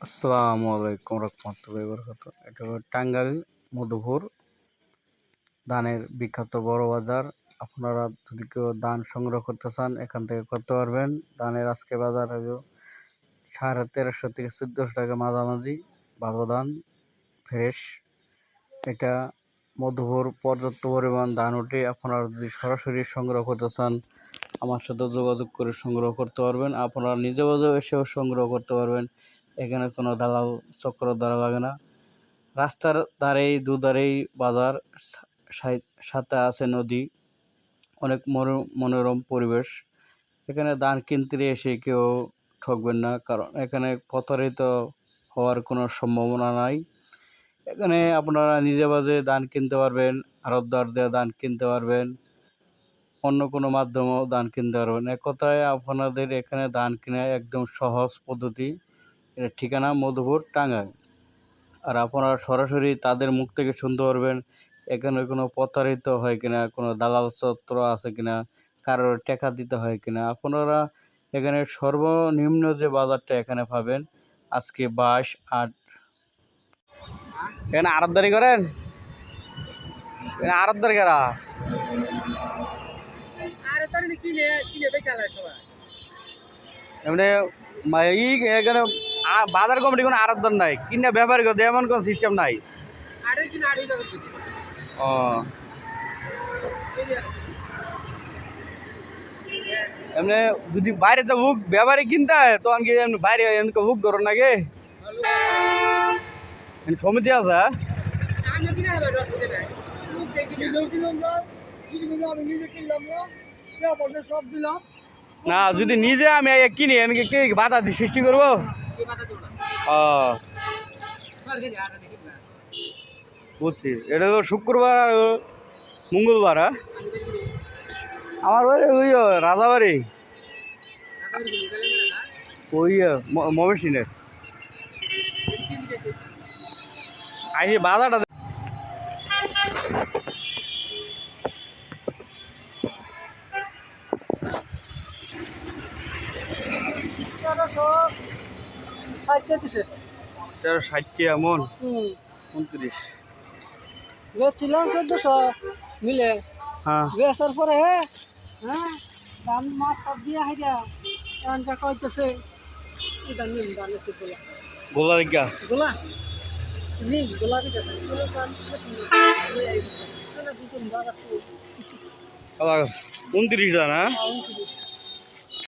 আসসালামু আলাইকুম রহমতুল্লাহি বরকাত এটা হলো টাঙ্গাইল, মধুপুর, ধানের বিখ্যাত বড় বাজার। আপনারা যদি কেউ ধান সংগ্রহ করতে চান, এখান থেকে করতে পারবেন। ধানের আজকে বাজার হলো সাড়ে তেরোশো থেকে চোদ্দোশো টাকা মাঝামাঝি ভালো ধান, ফ্রেশ। এটা মধুপুর পর্যাপ্ত পরিমাণ ধান উঠে আপনারা যদি সরাসরি সংগ্রহ করতে চান, আমার সাথে যোগাযোগ করে সংগ্রহ করতে পারবেন। আপনারা নিজে বাজেও এসেও সংগ্রহ করতে পারবেন। এখানে কোনো দালাল চক্র দ্বারা লাগে না। রাস্তার ধারেই, দুধারেই বাজার সাথে আছে নদী, অনেক মনো- মনোরম পরিবেশ। এখানে ধান কিনতে এসে কেউ ঠকবেন না, কারণ এখানে প্রতারিত হওয়ার কোনো সম্ভাবনা নাই। এখানে আপনারা নিজে বাজে ধান কিনতে পারবেন, আড়তদার দিয়ে ধান কিনতে পারবেন, অন্য কোনো মাধ্যমেও ধান কিনতে পারবেন। এক কথায় আপনাদের এখানে ধান কেনা একদম সহজ পদ্ধতি। এর ঠিকানা মধুপুর টাঙ্গাইল। আর আপনারা সরাসরি তাদের মুখ থেকে শুনতে পারবেন এখানে কোনো প্রতারিত হয় কিনা কোনো দালাল চত্র আছে কিনা কারোর টাকা দিতে হয় কিনা আপনারা এখানে সর্বনিম্ন যে বাজারটা এখানে পাবেন আজকে বাইশ আট। এখানে আড়তদারি করেন? এখানে আড়তদারি করা? এমনি এখানে বাজার কমিটি কোনো আড়তদার নাই। কিনা ব্যাপারী করতে এমন কোনো সিস্টেম নাই। আরে কিনে আড়াই যাবে কি? ও। এমনি যদি বাইরে তো বুক ব্যাপারে কিনতে হয় তখন কি এমনি বাইরে এমনি বুক ধরো নাকি? সমিতি আছে হ্যাঁ? না যদি নিজে কিনলাম না। কেউ পয়সা সব দিলাম। না যদি নিজে আমি কিনি আমি কি কি বাধা সৃষ্টি করব? বুঝছি। এটা তো শুক্রবার আর মঙ্গলবার হ্যাঁ? আমার বাড়ি ওই রাজাবাড়ি। ওই মমেশিনের আইসি বাজারটা দে- তেরোশো ষাটটা দিছে তেরো ষাটটি এমন উনত্রিশ বেচছিলাম চোদ্দশো মিলে হ্যাঁ বেচার পরে হ্যাঁ ধান মাছ সব দিয়ে হাইরা যা কইতেছে এটা নিন ধান একটু গোলা উনত্রিশ উনত্রিশ